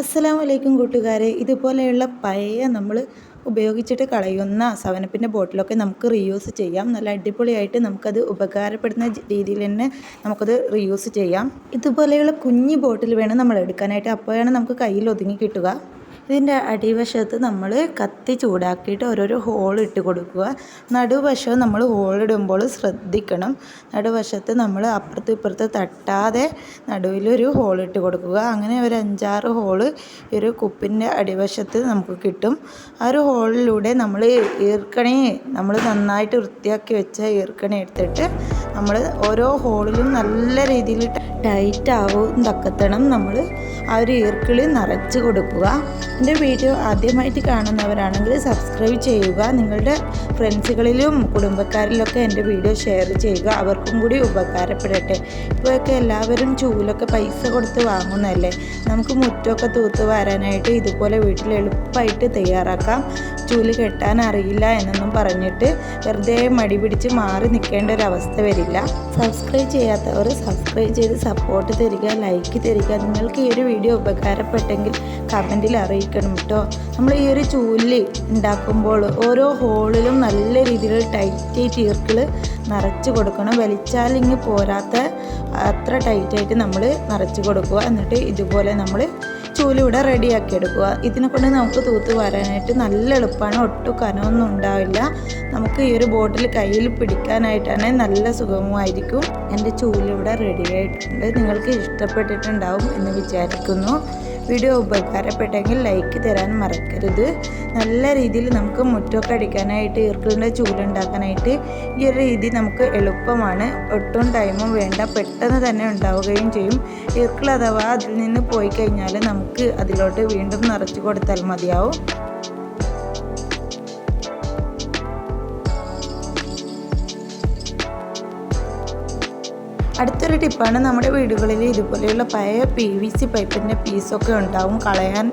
അസ്സലാമു അലൈക്കും കൂട്ടുകാരെ. ഇതുപോലെയുള്ള പഴയ നമ്മൾ ഉപയോഗിച്ചിട്ട് കളയുന്ന സവനപ്പിന്റെ ബോട്ടിലൊക്കെ നമുക്ക് റീയൂസ് ചെയ്യാം. നല്ല അടിപൊളിയായിട്ട് നമുക്കത് ഉപകാരപ്പെടുന്ന രീതിയിൽ തന്നെ നമുക്കത് റീയൂസ് ചെയ്യാം. ഇതുപോലെയുള്ള കുഞ്ഞു ബോട്ടിൽ വേണം നമ്മൾ എടുക്കാനായിട്ട് അപ്പോഴാണ് നമുക്ക് കയ്യിൽ ഒതുങ്ങി കിട്ടുക. ഇതിന്റെ അടിവശത്ത് നമ്മൾ കത്തി ചൂടാക്കിയിട്ട് ഓരോരോ ഹോൾ ഇട്ട് കൊടുക്കുക. നടുവശം നമ്മൾ ഹോളിടുമ്പോൾ ശ്രദ്ധിക്കണം. നടുവശത്ത് നമ്മൾ അപ്പുറത്ത് ഇപ്പുറത്ത് തട്ടാതെ നടുവിലൊരു ഹോൾ ഇട്ട് കൊടുക്കുക. അങ്ങനെ ഒരു അഞ്ചാറ് ഹോൾ ഒരു കുപ്പിന്റെ അടിവശത്ത് നമുക്ക് കിട്ടും. ആ ഒരു ഹോളിലൂടെ നമ്മൾ ഈർക്കണി നമ്മൾ നന്നായിട്ട് വൃത്തിയാക്കി വെച്ച ഈർക്കണി എടുത്തിട്ട് നമ്മൾ ഓരോ ഹോളിലും നല്ല രീതിയിൽ ടൈറ്റ് ആവും തക്കത്തണം. നമ്മൾ ആ ഒരു ഈർക്കിളി നിറച്ച് കൊടുക്കുക. എന്റെ വീഡിയോ ആദ്യമായിട്ട് കാണുന്നവരാണെങ്കിൽ സബ്സ്ക്രൈബ് ചെയ്യുക. നിങ്ങളുടെ ഫ്രണ്ട്സുകളിലും കുടുംബക്കാരിലൊക്കെ എന്റെ വീഡിയോ ഷെയർ ചെയ്യുക. അവർക്കും കൂടി ഉപകാരപ്പെടട്ടെ. ഇപ്പോഴൊക്കെ എല്ലാവരും ചൂലൊക്കെ പൈസ കൊടുത്ത് വാങ്ങുന്നതല്ലേ? നമുക്ക് മുറ്റമൊക്കെ തൂത്ത് വരാനായിട്ട് ഇതുപോലെ വീട്ടിൽ എളുപ്പമായിട്ട് തയ്യാറാക്കാം. ചൂൽ കെട്ടാൻ അറിയില്ല എന്നൊന്നും പറഞ്ഞിട്ട് വെറുതെ മടി പിടിച്ച് മാറി നിൽക്കേണ്ട ഒരു അവസ്ഥ വരില്ല. സബ്സ്ക്രൈബ് ചെയ്യാത്തവർ സബ്സ്ക്രൈബ് ചെയ്ത് സപ്പോർട്ട് തരിക ലൈക്ക് തരിക. നിങ്ങൾക്ക് ഈ ഒരു വീഡിയോ ഉപകാരപ്പെട്ടെങ്കിൽ കമന്റിൽ അറിയിക്കണം കേട്ടോ നമ്മൾ ഈ ഒരു ചൂൽ ഉണ്ടാക്കുമ്പോൾ ഓരോ ഹോളിലും നല്ല രീതിയിൽ ടൈറ്റ് ഈർക്കിൾ നിറച്ച് കൊടുക്കണം. വലിച്ചാലിങ്ങ് പോരാത്ത അത്ര ടൈറ്റായിട്ട് നമ്മൾ നിറച്ച് കൊടുക്കുക. എന്നിട്ട് ഇതുപോലെ നമ്മൾ ചൂലിവിടെ റെഡിയാക്കി എടുക്കുക ഇതിനെ കൊണ്ട് നമുക്ക് തൂത്ത് വരാനായിട്ട് നല്ല എളുപ്പമാണ് ഒട്ടും കനമൊന്നും ഉണ്ടാവില്ല. നമുക്ക് ഈ ഒരു ബോട്ടിൽ കയ്യിൽ പിടിക്കാനായിട്ടാണ് നല്ല സുഖമായിരിക്കും. എന്റെ ചൂലിവിടെ റെഡി ആയിട്ടുണ്ട് നിങ്ങൾക്ക് ഇഷ്ടപ്പെട്ടിട്ടുണ്ടാവും എന്ന് വിചാരിക്കുന്നു. വീഡിയോ ഉപകാരപ്പെട്ടെങ്കിൽ ലൈക്ക് തരാൻ മറക്കരുത്. നല്ല രീതിയിൽ നമുക്ക് മുറ്റമൊക്കെ അടിക്കാനായിട്ട് ഈർക്കിളിന്റെ ചൂലുണ്ടാക്കാനായിട്ട് ഈ ഒരു രീതി നമുക്ക് എളുപ്പമാണ്. ഒട്ടും ടൈമും വേണ്ട. പെട്ടെന്ന് തന്നെ ഉണ്ടാവുകയും ചെയ്യും. ഈർക്കിൾ അഥവാ അതിൽ നിന്ന് പോയി കഴിഞ്ഞാൽ നമുക്ക് അതിലോട്ട് വീണ്ടും നിറച്ച് കൊടുത്താൽ മതിയാവും. അടുത്തൊരു ടിപ്പാണ് നമ്മുടെ വീടുകളിൽ ഇതുപോലെയുള്ള പഴയ പി വി സി പൈപ്പിന്റെ പീസൊക്കെ ഉണ്ടാവും കളയാൻ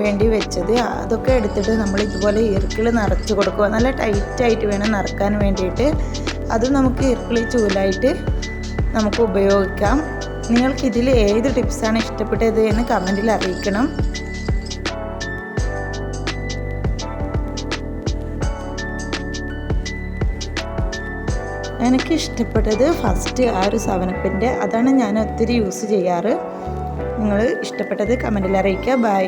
വേണ്ടി വെച്ചത്. അതൊക്കെ എടുത്തിട്ട് നമ്മൾ ഇതുപോലെ ഈർക്കിൾ നിറച്ച് കൊടുക്കുക. നല്ല ടൈറ്റായിട്ട് വേണം നിറക്കാൻ വേണ്ടിയിട്ട്. അത് നമുക്ക് ഇറുക്കിളി ചൂലായിട്ട് നമുക്ക് ഉപയോഗിക്കാം. നിങ്ങൾക്ക് ഇതിൽ ഏത് ടിപ്സാണ് ഇഷ്ടപ്പെട്ടത് എന്ന് കമന്റിൽ അറിയിക്കണം. എനിക്ക് ഇഷ്ടപ്പെട്ടത് ഫസ്റ്റ് ആ ഒരു സവനപ്പിന്റെ. അതാണ് ഞാൻ ഒത്തിരി യൂസ് ചെയ്യാറ്. നിങ്ങൾ ഇഷ്ടപ്പെട്ടത് കമന്റിൽ അറിയിക്കുക. ബൈ